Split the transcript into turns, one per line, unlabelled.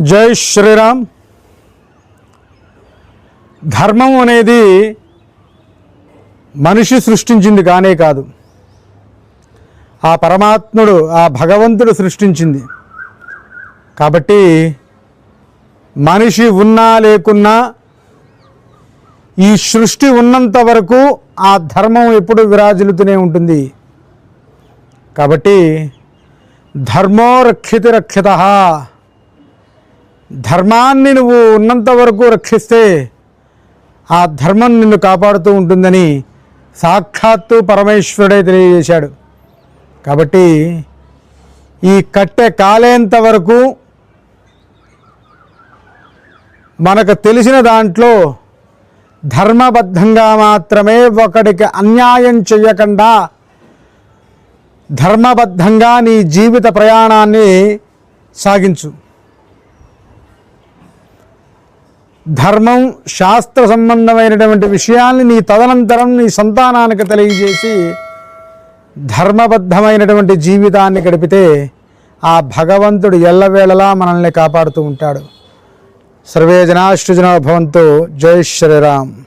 జై శ్రీరామ్. ధర్మం అనేది మనిషి సృష్టించింది కానే కాదు. ఆ పరమాత్ముడు ఆ భగవంతుడు సృష్టించింది. కాబట్టి మనిషి ఉన్నా లేకున్నా ఈ సృష్టి ఉన్నంత వరకు ఆ ధర్మం ఎప్పుడు విరాజిల్లుతూనే ఉంటుంది. కాబట్టి ధర్మో రక్షితి రక్షిత ధర్మాన్ని నువ్వు ఉన్నంత వరకు రక్షిస్తే ఆ ధర్మం నిన్ను కాపాడుతూ ఉంటుందని సాక్షాత్తు పరమేశ్వరుడే తెలియజేశాడు. కాబట్టి ఈ కట్టె కాలేంత వరకు మనకు తెలిసిన దాంట్లో ధర్మబద్ధంగా మాత్రమే ఒకడికి అన్యాయం చేయకుండా ధర్మబద్ధంగా నీ జీవిత ప్రయాణాన్ని సాగించు. ధర్మం శాస్త్ర సంబంధమైనటువంటి విషయాల్ని నీ తదనంతరం నీ సంతానానికి తెలియజేసి ధర్మబద్ధమైనటువంటి జీవితాన్ని గడిపితే ఆ భగవంతుడు ఎల్లవేళలా మనల్ని కాపాడుతూ ఉంటాడు. సర్వే జనాశ్రుజన జై శ్రీరామ్.